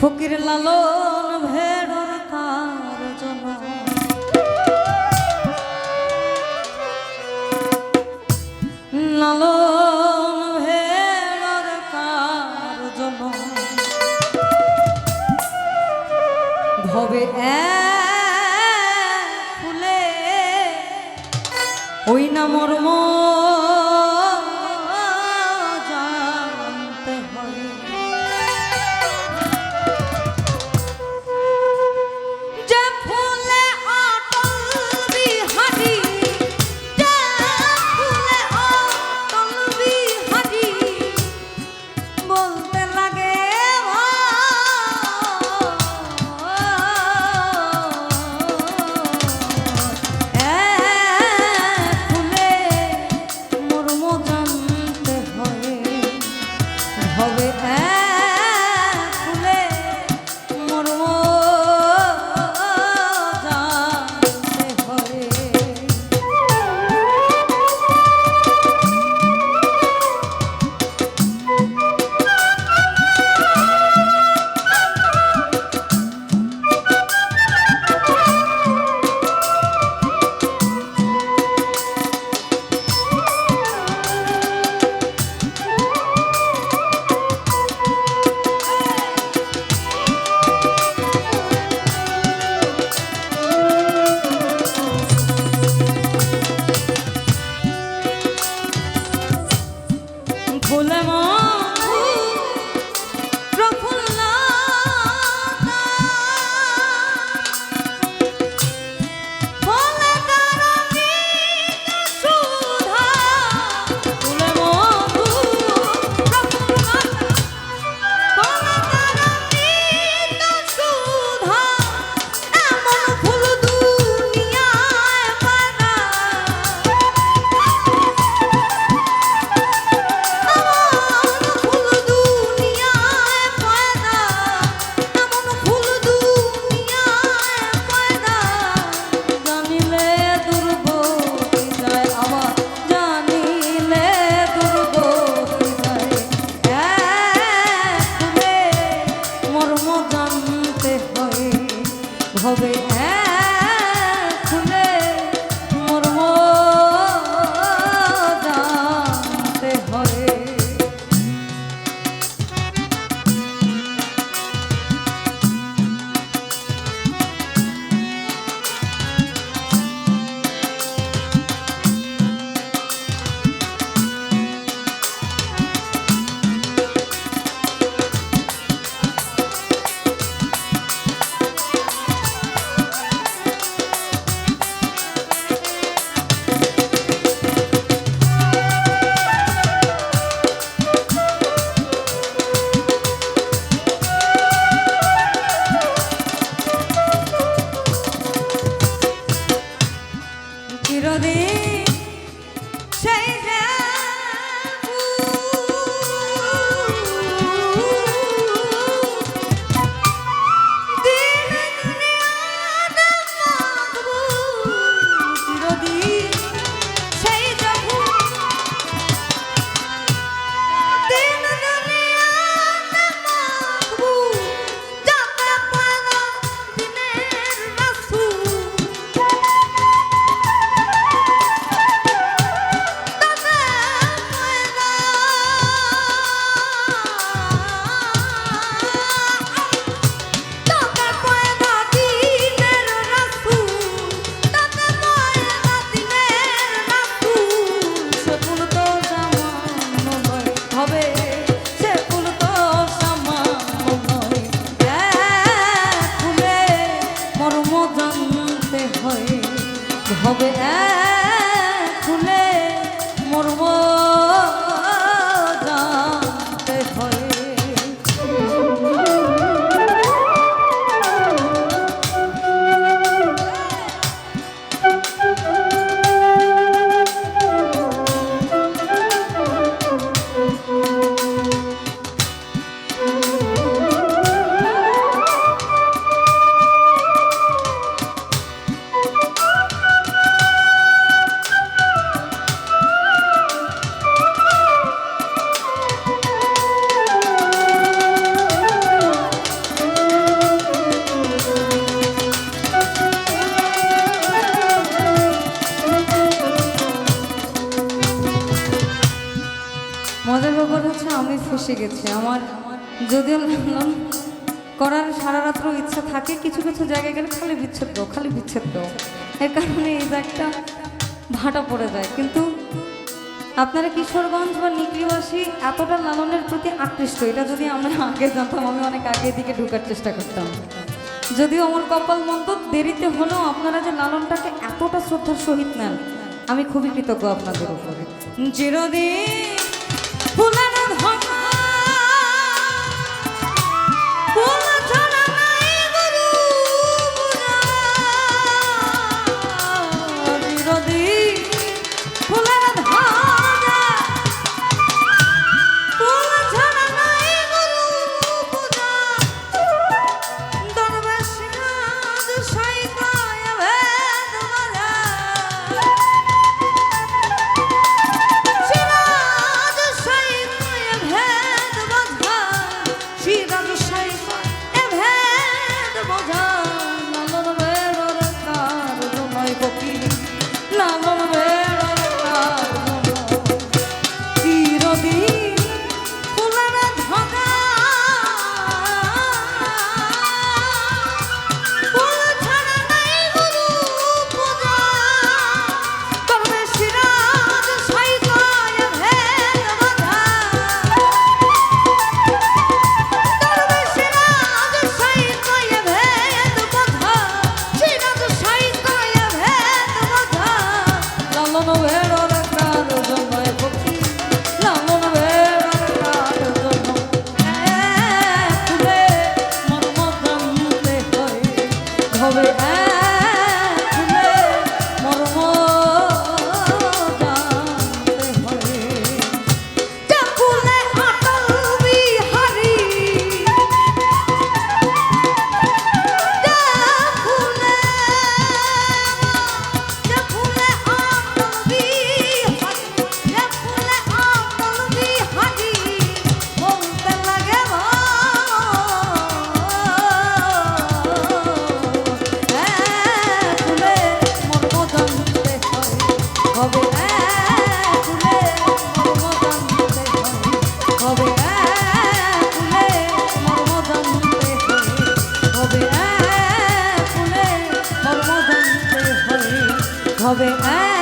ফকির লালন ভেড়র কার জন লালন ভেড়র কার জন ভবে ফুলে ওই না মর্ম গোলামা Atena! গেছে আমার। যদিও লালন করার সারা রাত্র ইচ্ছা থাকে, কিছু কিছু জায়গায় গেলে খালি বিচ্ছেদ খালি বিচ্ছেদ এর কারণে এই ব্যাগটা ভাটা পড়ে যায়। কিন্তু আপনারা কিশোরগঞ্জ বা নিকলিবাসী এতটা লালনের প্রতি আকৃষ্ট, এটা যদি আমরা আগে জানতাম, আমি অনেক আগে দিকে ঢুকার চেষ্টা করতাম। যদিও আমার কপাল মন্দ, দেরিতে হলেও আপনারা যে লালনটাকে এতটা শ্রদ্ধার সহিত নেন, আমি খুবই কৃতজ্ঞ আপনাদের উপরে। চিরদিন হবে ফুলে জানতে হয়। হবে